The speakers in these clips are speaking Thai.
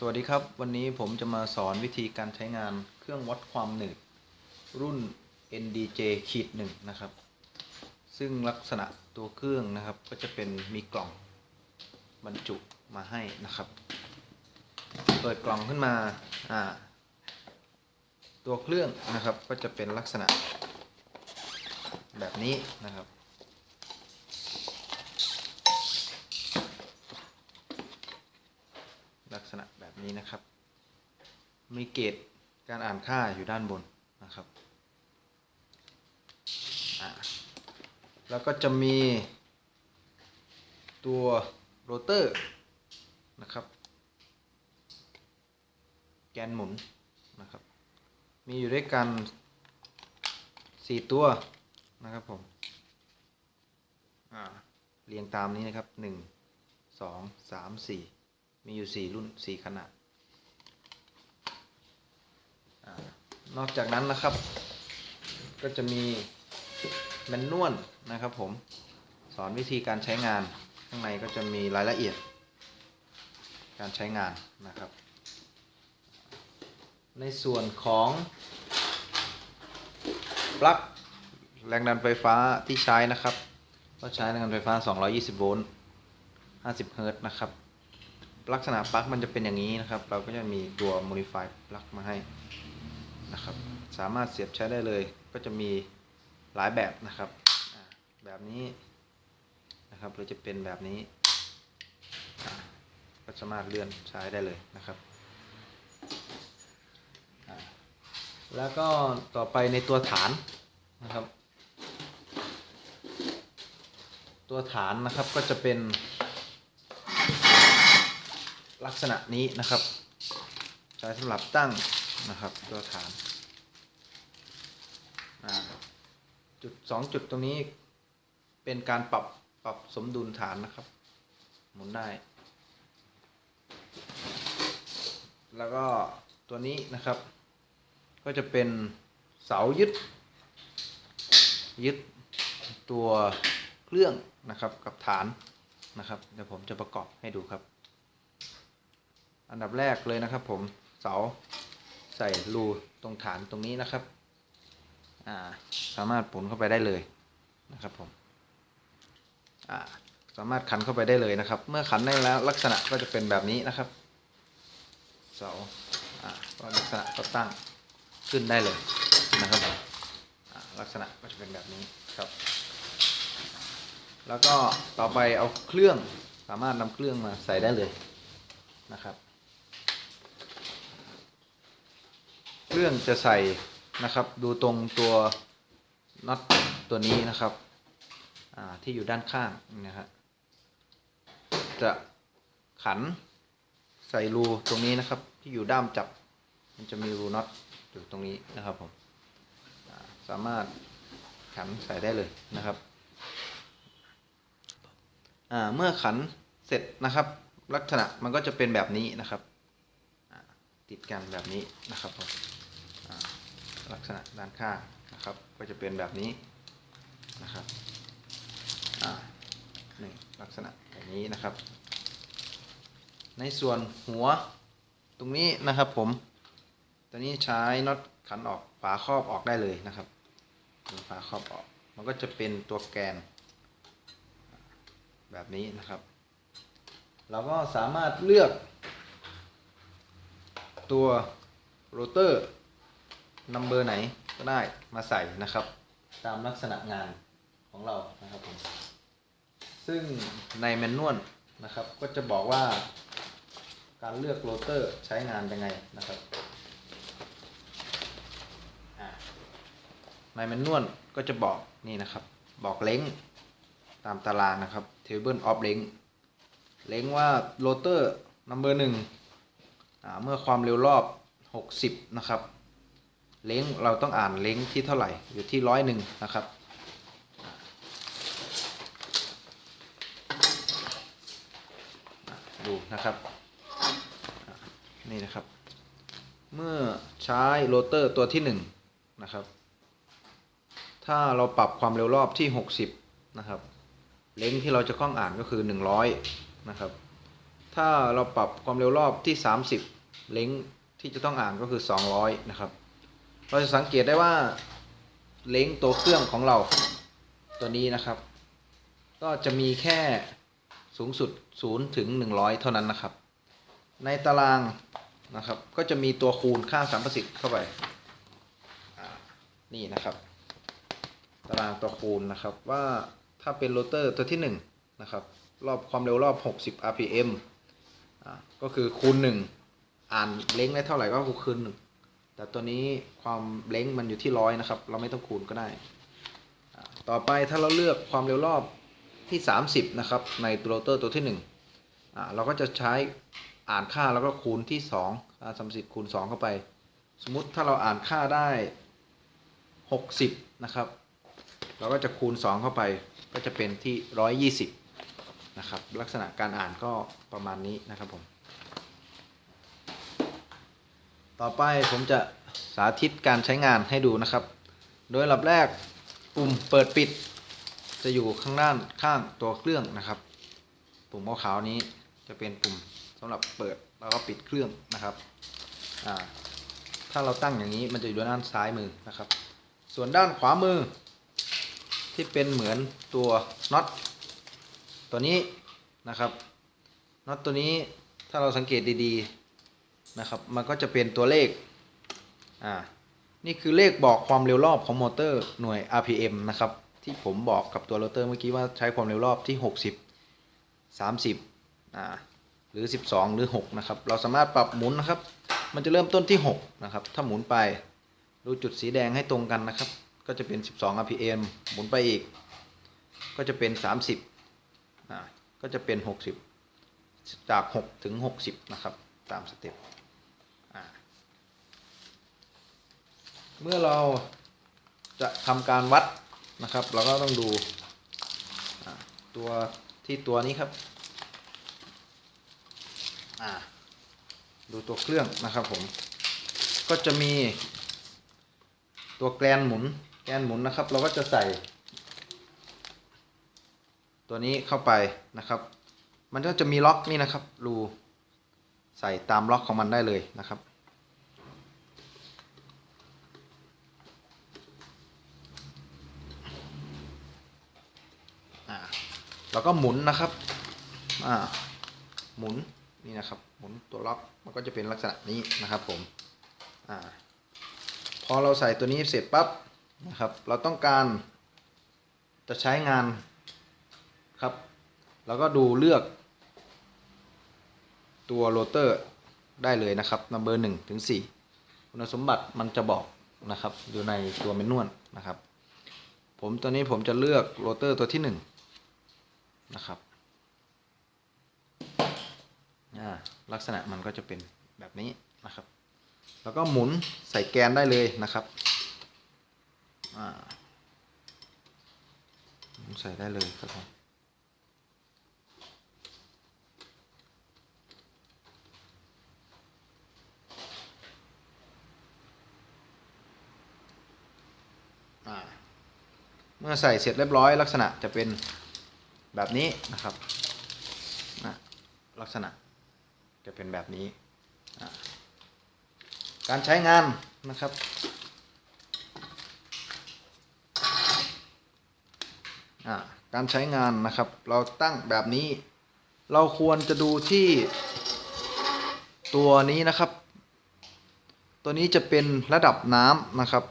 สวัสดีครับ วันนี้ผมจะมาสอนวิธีการใช้งานเครื่องวัดความหนืด รุ่น NDJ ขีดหนึ่งนะครับ ซึ่งลักษณะตัวเครื่องนะครับก็จะเป็นมีกล่องบรรจุมาให้นะครับ เปิดกล่องขึ้นมาอ่าตัวเครื่องนะครับก็จะเป็นลักษณะแบบนี้นะครับ ลักษณะแบบ นี้นะครับ มีเกจการอ่านค่าอยู่ด้านบนนะครับแล้วก็จะมีตัวโรเตอร์นะครับ แกนหมุนนะครับ มีอยู่ด้วยกัน 4 ตัวนะครับผมเรียงตามนี้นะครับ 1 2 3 4 มีอยู่4รุ่น4ขนาดอนอกจากนั้นนะครับ ก็จะมีแมนนวลนะครับผมสอนวิธีการใช้งานข้างในก็จะมีรายละเอียด การใช้งานนะครับ ในส่วนของปลั๊กแรงดันไฟฟ้าที่ใช้นะครับ ก็ใช้แรงดันไฟฟ้า 220 โวลต์ 50 เฮิรตซ์นะครับ ลักษณะปลั๊กมันจะเป็นอย่างนี้นะครับ เราก็จะมีตัว modify ปลั๊กมาให้นะครับ สามารถเสียบใช้ได้เลย ก็จะมีหลายแบบนะครับ แบบนี้นะครับหรือจะเป็นแบบนี้ ก็สามารถเลื่อนใช้ได้เลยนะครับ แล้วก็ต่อไปในตัวฐานนะครับ ตัวฐานนะครับก็จะเป็น ลักษณะนี้นะครับ ใช้สำหรับตั้งนะครับตัวฐานาจุดสองจุดตรงนี้เป็นการปรับปรับสมดุลฐานนะครับ หมุนได้ แล้วก็ตัวนี้นะครับ ก็จะเป็นเสายึด ยึดตัวเครื่องนะครับกับฐานนะครับเดี๋ยวผมจะประกอบให้ดูครับ อันดับแรกเลยนะครับ ผมเสาใส่รูตรงฐานตรงนี้นะครับอ่าสามารถปุ่นเข้าไปได้เลยนะครับผมอ่าสามารถขันเข้าไปได้เลยนะครับ เมื่อขันได้แล้วลักษณะก็จะเป็นแบบนี้นะครับเสาอ่าก็ลักษณะก็ตั้งขึ้นได้เลยนะครับผมลักษณะก็จะเป็นแบบนี้ครับ แล้วก็ต่อไปเอาเครื่องสามารถนำเครื่องมาใส่ได้เลยนะครับ เค รื่องจะใส่นะครับ ดูตรงตัวน็อตตัวนี้นะครับที่อยู่ด้านข้างนะฮะจะขันใส่รูตรงนี้นะครับ ที่อยู่ด้ามจับ มันจะมีรูน็อตอยู่ตรงนี้นะครับผมสามารถขันใส่ได้เลยนะครับเมื่อขันเสร็จนะครับ ลักษณะมันก็จะเป็นแบบนี้นะครับติดกันแบบนี้นะครับผม ลักษณะด้านข้างนะครับ ก็จะเป็นแบบนี้นะครับอ่านี่งลักษณะแบบนี้นะครับ ในส่วนหัวตรงนี้นะครับผม ตัวนี้ใช้น็อตขันออกฝาครอบออกได้เลยนะครับฝาครอบออก มันก็จะเป็นตัวแกน แบบนี้นะครับ เราก็สามารถเลือกตัวโรเตอร์ นัมเบอร์ไหนก็ได้มาใส่นะครับ ตามลักษณะงานของเรานะครับผมซึ่งในแมนนวลนะครับก็จะบอกว่า การเลือกโรเตอร์ใช้งานยังไงนะครับในแมนนวลก็จะบอกนี่นะครับ บอกเล้งตามตารางนะครับ table of l e n g เล้งว่าโรเตอร์นัมเบอร์หนึ่งเมื่อความเร็วรอบ 60 นะครับ เล้งเราต้องอ่านเล้งที่เท่าไหร่อยู่ที่ร้อยหนึ่งนะครับดูนะครับนี่นะครับ เมื่อใช้โรเตอร์ตัวที่หนึ่งนะครับ ถ้าเราปรับความเร็วรอบที่ 60 นะครับ เล้งที่เราจะคล้องอ่านก็คือ 100 นะครับถถ้าเราปรับความเร็วรอบที่ 30 เล้งที่จะต้องอ่านก็คือ 200 นะครับ เราจะสังเกตได้ว่าเล้งตัวเครื่องของเราตัวนี้นะครับ ก็จะมีแค่สูงสุด 0 ถึง 100 เท่านั้นนะครับ ในตารางนะครับ ก็จะมีตัวคูณค่าสัมประสิทธิ์เข้าไปนี่นะครับ ตารางตัวคูณนะครับว่าถ้าเป็นโรเตอร์ตัวที่ 1 นะครับ รอบความเร็วรอบ 60 rpm อ่าก็คือคูณ 1 อ่านเล้งได้เท่าไหร่ก็คูณ1 แต่ตัวนี้ความเล้งมันอยู่ที่ร้อยนะครับ เราไม่ต้องคูณก็ได้ ต่อไปถ้าเราเลือกความเร็วรอบที่ 30 นะครับ ในตัวโรเตอร์ตัวที่1อ่าเราก็จะใช้อ่านค่าแล้วก็คูณที่2ค่าสัมสิทธิ์คูณ 2 เข้าไป สมมุติถ้าเราอ่านค่าได้ 60 นะครับ เราก็จะคูณ 2 เข้าไป ก็จะเป็นที่ 120 นะครับ ลักษณะการอ่านก็ประมาณนี้นะครับผม ต่อไปผมจะสาธิตการใช้งานให้ดูนะครับ โดยลำดับแรกปุ่มเปิดปิด จะอยู่ข้างด้านข้างตัวเครื่องนะครับ ปุ่มขาวๆนี้จะเป็นปุ่มสำหรับเปิดแล้วก็ปิดเครื่องนะครับอ่าถ้าเราตั้งอย่างนี้มันจะอยู่ด้านซ้ายมือนะครับ ส่วนด้านขวามือ ที่เป็นเหมือนตัวน็อตตัวนี้นะครับน็อตตัวนี้ถ้าเราสังเกตดีๆ นะครับ มันก็จะเป็นตัวเลข อ่า นี่คือเลขบอกความเร็วรอบของมอเตอร์หน่วย RPM นะครับ ที่ผมบอกกับตัวโรเตอร์เมื่อกี้ว่าใช้ความเร็วรอบที่ 60 30 อ่า หรือ 12 หรือ 6 นะครับ เราสามารถปรับหมุนนะครับ มันจะเริ่มต้นที่ 6 นะครับ ถ้าหมุนไป ดูจุดสีแดงให้ตรงกันนะครับ ก็จะเป็น 12 rpm หมุนไปอีก ก็จะเป็น 30 อ่า ก็จะเป็น 60 จาก 6 ถึง 60 นะครับ ตามสเต็ปอ่า เมื่อเราจะทำการวัดนะครับ เราก็ต้องดูตัวที่ตัวนี้ครับดูตัวเครื่องนะครับผม ก็จะมีตัวแกลนหมุนแกนหมุนนะครับ เราก็จะใส่ ตัวนี้เข้าไปนะครับ มันก็จะมีล็อกนี่นะครับรูใส่ตามล็อกของมันได้เลยนะครับ อ่า แล้วก็หมุนนะครับ อ่า หมุนนี่นะครับ หมุนตัวล็อกมันก็จะเป็นลักษณะนี้นะครับผม อ่า พอเราใส่ตัวนี้เสร็จปั๊บนะครับ เราต้องการจะใช้งานครับเราก็ดูเลือก ตัวโรเตอร์ได้เลยนะครับนัมเบอร์หนึ่งถึงสี่คุณสมบัติมันจะบอกนะครับ อยู่ในตัวเมนวลนะครับ ผมตัวนี้ผมจะเลือกโรเตอร์ตัวที่หนึ่ง นะครับอาลักษณะมันก็จะเป็นแบบนี้นะครับ แล้วก็หมุนใส่แกนได้เลยนะครับหมุนใส่ได้เลยครับผมเมื่อใส่เสร็จเรียบร้อยลักษณะจะเป็น แบบนี้นะครับนะลักษณะจะเป็นแบบนี้ การใช้งานนะครับ การใช้งานนะครับ เราตั้งแบบนี้ เราควรจะดูที่ตัวนี้นะครับ ตัวนี้จะเป็นระดับน้ำนะครับ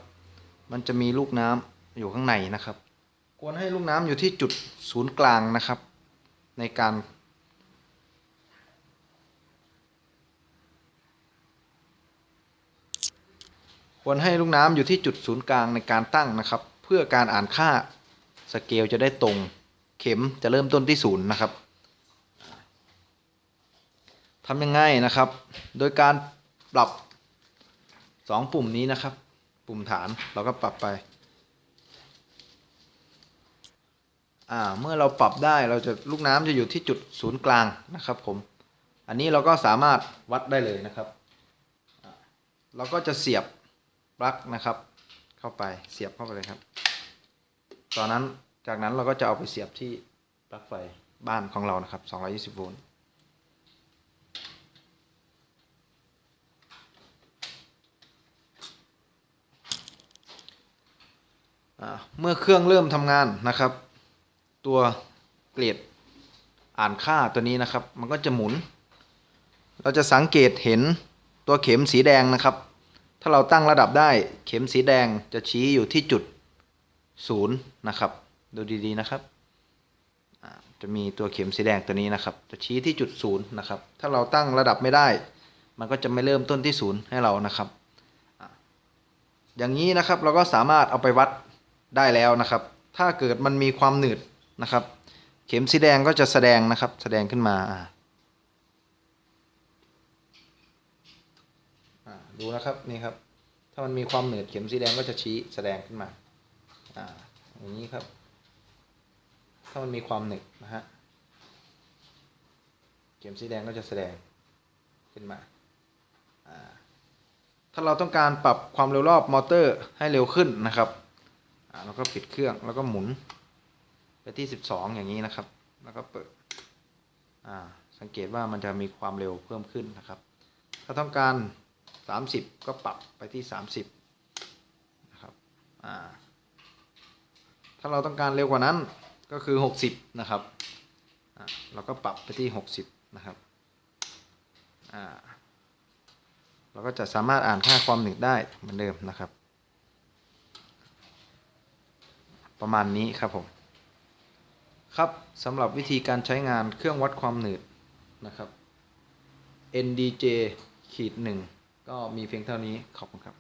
มันจะมีลูกน้ำอยู่ข้างในนะครับ ควรให้ลูกน้ำอยู่ที่จุดศูนย์กลางนะครับ ในการ ควรให้ลูกน้ำอยู่ที่จุดศูนย์กลางในการตั้งนะครับ เพื่อการอ่านค่าสเกลจะได้ตรงเข็มจะเริ่มต้นที่ศูนย์นะครับทำยังไงนะครับ โดยการปรับสองปุ่มนี้นะครับ ปุ่มฐานเราก็ปรับไป อ่าเมื่อเราปรับได้เราจะลูกน้ำจะอยู่ที่จุดศูนย์กลางนะครับผม อันนี้เราก็สามารถวัดได้เลยนะครับ เราก็จะเสียบปลั๊กนะครับ เข้าไปเสียบเข้าไปเลยครับ ตอนนั้นจากนั้นเราก็จะเอาไปเสียบที่ปลั๊กไฟบ้านของเรานะครับ 220 โวลต์เมื่อเครื่องเริ่มทำงานนะครับ ตัวเกรดอ่านค่าตัวนี้นะครับ มันก็จะหมุน เราจะสังเกตเห็นตัวเข็มสีแดงนะครับ ถ้าเราตั้งระดับได้เข็มสีแดงจะชี้อยู่ที่จุดศูนย์นะครับ ดูดีๆนะครับ จะมีตัวเข็มสีแดงตัวนี้นะครับ จะชี้ที่จุดศูนย์นะครับ ถ้าเราตั้งระดับไม่ได้ มันก็จะไม่เริ่มต้นที่ศูนย์ให้เรานะครับอ่าอย่างนี้นะครับเราก็สามารถเอาไปวัดได้แล้วนะครับ ถ้าเกิดมันมีความหนืด นะครับ เข็มสีแดงก็จะแสดงนะครับ แสดงขึ้นมาดูนะครับนี่ครับ ถ้ามันมีความเหนืดเข็มสีแดงก็จะชี้แสดงขึ้นมาอ่าอย่างนี้ครับ ถ้ามันมีความหนืดนะฮะเข็มสีแดงก็จะแสดงขึ้นมาอ่าถ้าเราต้องการปรับความเร็วรอบมอเตอร์ให้เร็วขึ้นนะครับอ่าเราก็ปิดเครื่องแล้วก็หมุน ไปที่ 12 อย่างนี้นะครับ แล้วก็เปิดอ่าสังเกตว่ามันจะมีความเร็วเพิ่มขึ้นนะครับ ถ้าต้องการ 30 ก็ปรับไปที่ 30นะครับอ่าถ้าเราต้องการเร็วกว่านั้นก็คือ 60 นะครับอ่าเราก็ปรับไปที่ 60 นะครับอ่าเราก็จะสามารถอ่านค่าความหนืดได้เหมือนเดิมนะครับ ประมาณนี้ครับผม ครับสำหรับวิธีการใช้งานเครื่องวัดความหนืดนะครับ NDJ ขีดหนึ่งก็มีเพียงเท่านี้ขอบคุณครับ